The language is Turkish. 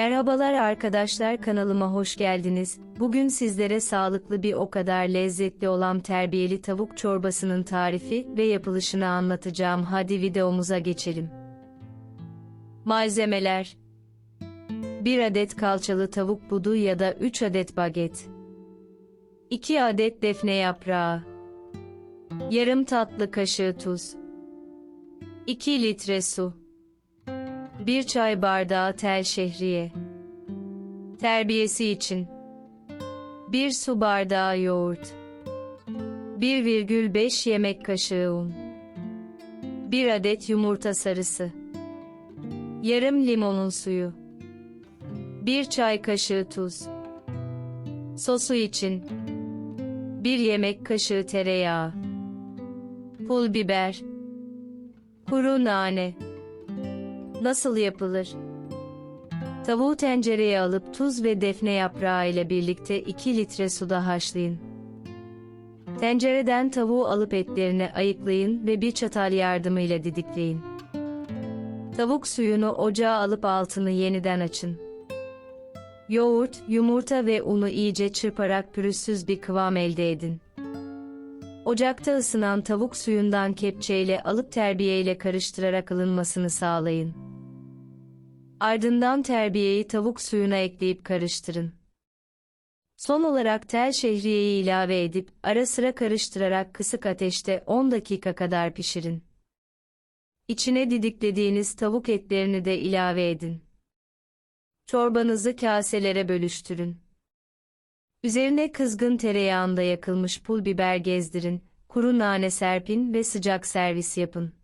Merhabalar arkadaşlar kanalıma hoş geldiniz. Bugün sizlere sağlıklı bir o kadar lezzetli olan terbiyeli tavuk çorbasının tarifi ve yapılışını anlatacağım. Hadi videomuza geçelim. Malzemeler 1 adet kalçalı tavuk budu ya da 3 adet baget 2 adet defne yaprağı Yarım tatlı kaşığı tuz 2 litre su 1 çay bardağı tel şehriye. Terbiyesi için. 1 su bardağı yoğurt. 1,5 yemek kaşığı un. 1 adet yumurta sarısı. Yarım limonun suyu. 1 çay kaşığı tuz. Sosu için. 1 yemek kaşığı tereyağı. Pul biber. Kuru nane Nasıl yapılır? Tavuğu tencereye alıp tuz ve defne yaprağı ile birlikte 2 litre suda haşlayın. Tencereden tavuğu alıp etlerini ayıklayın ve bir çatal yardımıyla didikleyin. Tavuk suyunu ocağa alıp altını yeniden açın. Yoğurt, yumurta ve unu iyice çırparak pürüzsüz bir kıvam elde edin. Ocakta ısınan tavuk suyundan kepçeyle alıp terbiyeyle karıştırarak ılınmasını sağlayın. Ardından terbiyeyi tavuk suyuna ekleyip karıştırın. Son olarak tel şehriyeyi ilave edip ara sıra karıştırarak kısık ateşte 10 dakika kadar pişirin. İçine didiklediğiniz tavuk etlerini de ilave edin. Çorbanızı kaselere bölüştürün. Üzerine kızgın tereyağında yakılmış pul biber gezdirin, kuru nane serpin ve sıcak servis yapın.